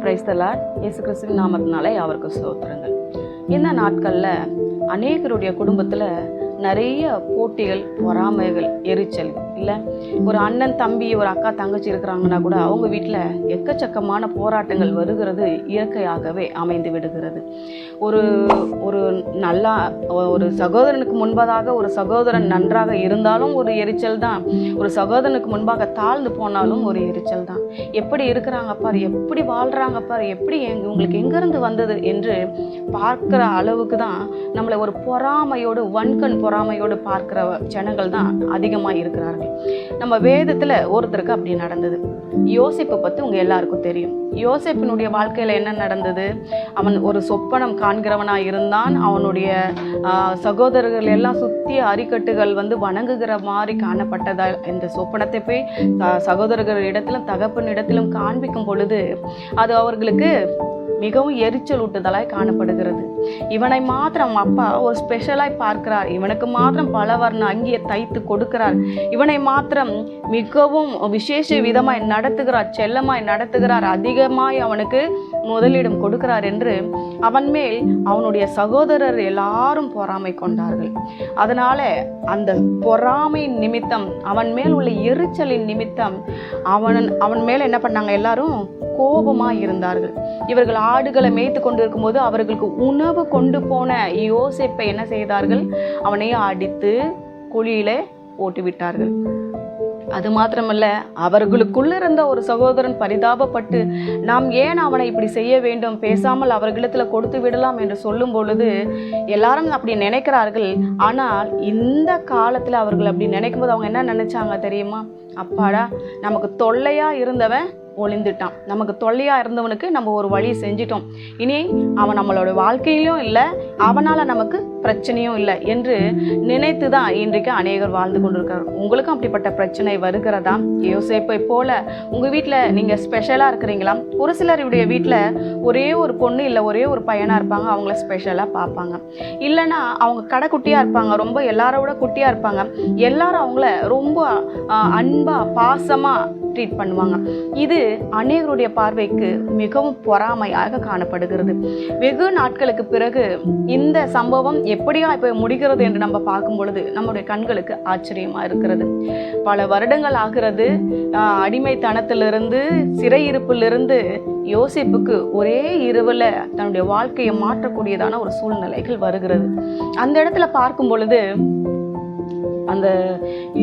Praise the Lord இயேசு கிறிஸ்துவின் நாமத்தினாலே அவருக்கு சோத்திரங்கள் இந்த நாட்களில் அநேகருடைய குடும்பத்தில் நிறைய போட்டிகள் பொறாமைகள் எரிச்சல் இல்லை ஒரு அண்ணன் தம்பி ஒரு அக்கா தங்கச்சி இருக்கிறாங்கன்னா கூட அவங்க வீட்டில் எக்கச்சக்கமான போராட்டங்கள் வருகிறது இயற்கையாகவே அமைந்து விடுகிறது. ஒரு ஒரு நல்லா ஒரு சகோதரனுக்கு முன்பதாக ஒரு சகோதரன் நன்றாக இருந்தாலும் ஒரு எரிச்சல் தான். ஒரு சகோதரனுக்கு முன்பாக தாழ்ந்து போனாலும் ஒரு எரிச்சல் தான். எப்படி இருக்கிறாங்க பார் எப்படி வாழ்கிறாங்க பார் எப்படி எங் உங்களுக்கு எங்கேருந்து வந்தது என்று பார்க்குற அளவுக்கு தான் நம்மளை ஒரு பொறாமையோடு வன்கண் பொறாமையோடு பார்க்குற ஜனங்கள் தான் அதிகமாக இருக்கிறார்கள். நம்ம வேதத்தில் ஒருத்தருக்கு அப்படி நடந்தது. யோசிப்பை பற்றி உங்கள் எல்லாருக்கும் தெரியும். யோசிப்பினுடைய வாழ்க்கையில் என்ன நடந்தது? அவன் ஒரு சொப்பனம் காண்கிறவனாக இருந்தான். அவனுடைய சகோதரர்கள் எல்லாம் சுற்றி அரிக்கட்டுகள் வந்து வணங்குகிற மாதிரி காணப்பட்டதால் இந்த சொப்பனத்தை போய் சகோதரர்கள் இடத்திலும் தகப்பன் இடத்திலும் காண்பிக்கும் பொழுது அது அவர்களுக்கு மிகவும் எரிச்சல் ஊட்டுதலாய் காணப்படுகிறது. இவனை மாத்திரம் அப்பா ஒரு ஸ்பெஷலாய் பார்க்கிறார். இவனுக்கு மாத்திரம் பல வர்ண அங்கியை தைத்து கொடுக்கிறார். இவனை மாத்திரம் மிகவும் விசேஷ விதமாய் நடத்துகிறார் செல்லமாய் நடத்துகிறார் அதிகமாய் அவனுக்கு முதலிடம் கொடுக்கிறார் என்று அவன் மேல் அவனுடைய சகோதரர் எல்லாரும் பொறாமை கொண்டார்கள். அதனால அந்த பொறாமையின் நிமித்தம் அவன் மேல் உள்ள எரிச்சலின் நிமித்தம் அவன் அவன் மேல் என்ன பண்ணாங்க எல்லாரும்? கோபமா இருந்தார்கள். இவர்கள் ஆடுகளை மேய்த்து கொண்டிருக்கும் போது அவர்களுக்கு உணவு கொண்டு போன யோசிப்பை என்ன செய்தார்கள்? அவனை அடித்து குழியில போட்டு விட்டார்கள் அது மாத்திரமல்ல அவர்களுக்குள்ள இருந்த ஒரு சகோதரன் பரிதாபப்பட்டு நாம் ஏன் அவனை இப்படி செய்ய வேண்டும்? பேசாமல் அவர்களிடத்துல கொடுத்து விடலாம் என்று சொல்லும் பொழுது எல்லாரும் அப்படி நினைக்கிறார்கள். ஆனால் இந்த காலத்துல அவர்கள் அப்படி நினைக்கும் போது அவங்க என்ன நினைச்சாங்க தெரியுமா? அப்பாடா நமக்கு தொல்லையா இருந்தவன் ஒளிந்துட்டான். நமக்கு தொல்லையாக இருந்தவனுக்கு நம்ம ஒரு வழி செஞ்சிட்டோம். இனி அவன் நம்மளோட வாழ்க்கையிலும் இல்லை அவனால் நமக்கு பிரச்சனையும் இல்லை என்று நினைத்து தான் இன்றைக்கு அநேகர் வாழ்ந்து கொண்டிருக்கிறார். உங்களுக்கும் அப்படிப்பட்ட பிரச்சனை வருகிறதா? யோசிப்பை போல உங்கள் வீட்டில் நீங்கள் ஸ்பெஷலாக இருக்கிறீங்களா? ஒரு சிலருடைய வீட்டில் ஒரே ஒரு பொண்ணு இல்லை ஒரே ஒரு பையனாக இருப்பாங்க அவங்கள ஸ்பெஷலாக பார்ப்பாங்க. இல்லைன்னா அவங்க கடை குட்டியாக இருப்பாங்க ரொம்ப எல்லாரோட குட்டியாக இருப்பாங்க. எல்லாரும் அவங்கள ரொம்ப அன்பாக பாசமாக ட்ரீட் பண்ணுவாங்க. இது அநேகருடைய பார்வைக்கு மிகவும் பொறாமையாக காணப்படுகிறது. வெகு நாட்களுக்கு பிறகு இந்த சம்பவம் எப்படியா இப்போ முடிகிறது என்று நம்ம பார்க்கும் பொழுது நம்முடைய கண்களுக்கு ஆச்சரியமாக இருக்கிறது. பல வருடங்கள் ஆகிறது. அடிமைத்தனத்திலிருந்து சிறையிருப்பிலிருந்து யோசிப்புக்கு ஒரே இரவில் தன்னுடைய வாழ்க்கையை மாற்றக்கூடியதான ஒரு சூழ்நிலைகள் வருகிறது. அந்த இடத்துல பார்க்கும் பொழுது அந்த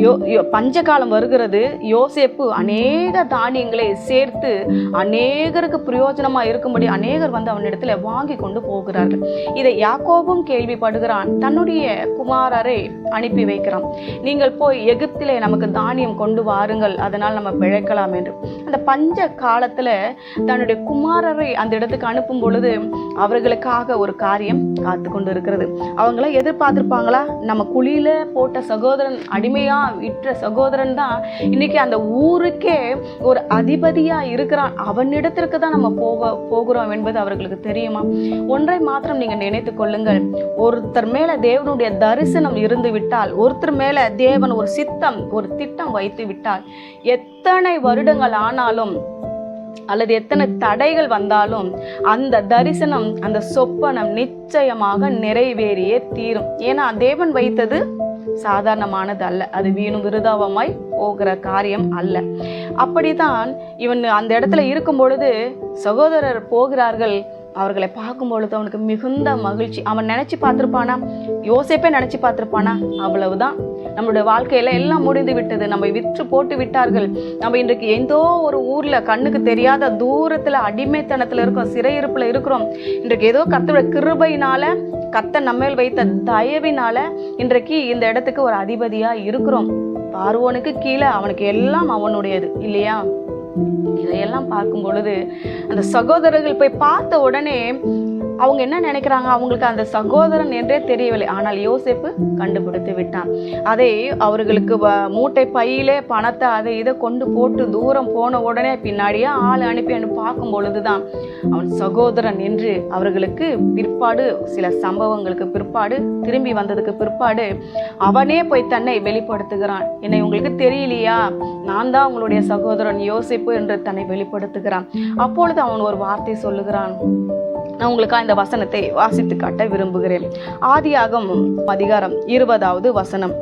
யோ யோ பஞ்சகாலம் வருகிறது. யோசேப்பு அநேக தானியங்களை சேர்த்து அநேகருக்கு பிரயோஜனமாக இருக்கும்படி அநேகர் வந்து அவனிடத்தில் வாங்கி கொண்டு போகிறார்கள். இதை யாக்கோபும் கேள்விப்படுகிறான். தன்னுடைய குமாரரை அனுப்பி வைக்கிறான். நீங்கள் போய் எகிப்திலே நமக்கு தானியம் கொண்டு வாருங்கள். அதனால் நம்ம பிழைக்கலாம் என்று. அந்த பஞ்ச காலத்தில் தன்னுடைய குமாரரை அந்த இடத்துக்கு அனுப்பும் பொழுது அவர்களுக்காக ஒரு காரியம் காத்து கொண்டு இருக்கிறது அவங்கள எதிர்பார்த்திருப்பாங்களா? நம்ம குழியில போட்ட சகோதர சகோதரன் அடிமையாக விற்ற சகோதரன் தான் இன்னைக்கு அந்த ஊருக்கே ஒரு அதிபதியாக இருக்கிறான். அவனிடத்திற்கு தான் நம்ம போக போகிறோம் என்பது அவர்களுக்கு தெரியுமா? ஒன்றை மாத்திரம் நீங்கள் நினைத்து கொள்ளுங்கள். ஒருத்தர் மேலே தேவனுடைய தரிசனம் இருந்து விட்டால் ஒருத்தர் மேலே தேவன் ஒரு சித்தம் ஒரு திட்டம் வைத்து விட்டால் எத்தனை வருடங்கள் ஆனாலும் அல்லது எத்தனை தடைகள் வந்தாலும் அந்த தரிசனம் அந்த சொப்பனம் நிச்சயமாக நிறைவேறியே தீரும். ஏன்னா தேவன் வைத்தது சாதாரணமானது அல்ல அது வீணும் விருதாவமாய் போகிற காரியம் அல்ல. அப்படிதான் இவன் அந்த இடத்துல இருக்கும் பொழுது சகோதரர் போகிறார்கள். அவர்களை பார்க்கும் பொழுது அவனுக்கு மிகுந்த மகிழ்ச்சி. அவன் நினைச்சு பார்த்திருப்பானா? யோசிப்பே நினைச்சு பார்த்திருப்பானா? அவ்வளவுதான். நம்மளுடைய வாழ்க்கையில எல்லாம் முடிந்து விட்டது. நம்ம விற்று போட்டு விட்டார்கள். நம்ம இன்றைக்கு எந்தோ ஒரு ஊர்ல கண்ணுக்கு தெரியாத தூரத்துல அடிமைத்தனத்துல இருக்கோம் சிறையிருப்புல இருக்கிறோம். இன்றைக்கு ஏதோ கர்த்தருடைய கிருபையினால கர்த்தர் நம்மேல் வைத்த தயவினால இன்றைக்கு இந்த இடத்துக்கு ஒரு அதிபதியா இருக்கிறோம். பார்வோனுக்கு கீழே அவனுக்கு எல்லாம் அவனுடையது. இல்லையா? இதையெல்லாம் பார்க்கும் பொழுது அந்த சகோதரர்கள் போய் பார்த்த உடனே அவங்க என்ன நினைக்கிறாங்க? அவங்களுக்கு அந்த சகோதரன் என்றே தெரியவில்லை. ஆனால் யோசிப்பு கண்டுபிடித்து விட்டான். அதை அவர்களுக்கு வ- மூட்டை பையிலே பணத்தை அதை இதை கொண்டு போட்டு தூரம் போன உடனே பின்னாடியே ஆள் அனுப்பி அனுப்பி பார்க்கும் பொழுதுதான் அவன் சகோதரன் என்று அவர்களுக்கு பிற்பாடு சில சம்பவங்களுக்கு பிற்பாடு திரும்பி வந்ததுக்கு பிற்பாடு அவனே போய் தன்னை வெளிப்படுத்துகிறான். என்னை உங்களுக்கு தெரியலையா? நான் தான் உங்களுடைய சகோதரன் யோசிப்பு என்று தன்னை வெளிப்படுத்துகிறான். அப்பொழுது அவன் ஒரு வார்த்தை சொல்லுகிறான். நான் உங்களுக்காக இந்த வசனத்தை வாசித்து காட்ட விரும்புகிறேன். ஆதியாகம் அதிகாரம் இருபதாவது வசனம்.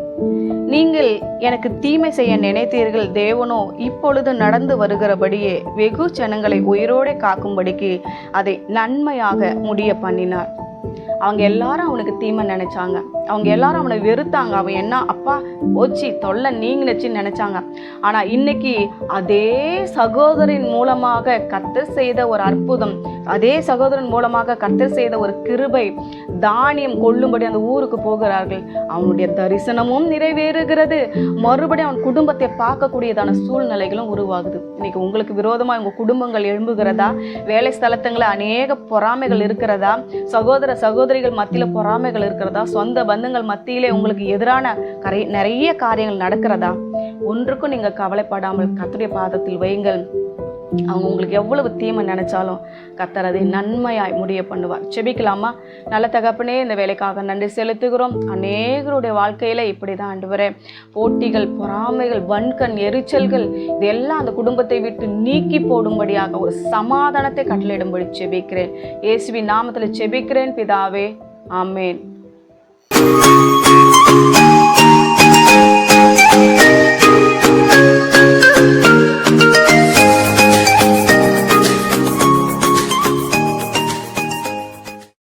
நீங்கள் எனக்கு தீமை செய்ய நினைத்தீர்கள் தேவனோ இப்பொழுது நடந்து வருகிறபடியே வெகு ஜனங்களை உயிரோடு காக்கும்படிக்கு அதை நன்மையாக முடிய பண்ணினார். அவங்க எல்லாரும் அவனுக்கு தீமை நினைச்சாங்க. அவங்க எல்லாரும் அவனை வெறுத்தாங்க. அவன் என்ன அப்பா போச்சு தொல்லை நீங்கினுச்சுன்னு நினைச்சாங்க. ஆனா இன்னைக்கு அதே சகோதரின் மூலமாக கத்து செய்த ஒரு அற்புதம். அதே சகோதரன் மூலமாக கத்தர் செய்த ஒரு கிருபை தானியம் கொள்ளும்படி அந்த ஊருக்கு போகிறார்கள். அவனுடைய தரிசனமும் நிறைவேறுகிறது. மறுபடியும் அவன் குடும்பத்தை பார்க்கக்கூடியதான சூழ்நிலைகளும் உருவாகுது. இன்னைக்கு உங்களுக்கு விரோதமாக உங்கள் குடும்பங்கள் எழும்புகிறதா? வேலை ஸ்தலத்துங்களை அநேக பொறாமைகள் இருக்கிறதா? சகோதர சகோதரிகள் மத்தியில் பொறாமைகள் இருக்கிறதா? சொந்த பந்தங்கள் மத்தியிலே உங்களுக்கு எதிரான கரை நிறைய காரியங்கள் நடக்கிறதா? ஒன்றுக்கும் நீங்கள் கவலைப்படாமல் கத்துடைய பாதத்தில் வையுங்கள். அவங்க உங்களுக்கு எவ்வளவு தீமை நினைச்சாலும் கத்தர் அதை நன்மையாய் முடிய பண்ணுவார். செபிக்கலாமா நல்ல தகப்பனே இந்த வேலைக்காக நன்றி செலுத்துகிறோம். அநேகருடைய வாழ்க்கையில இப்படிதான் ஆண்டு போட்டிகள் பொறாமைகள் வன்கண் எரிச்சல்கள் இதெல்லாம் அந்த குடும்பத்தை விட்டு நீக்கி போடும்படியாக ஒரு சமாதானத்தை கட்டளையிடும்படி செபிக்கிறேன் இயேசுவின் நாமத்தில் செபிக்கிறேன் பிதாவே ஆமேன்.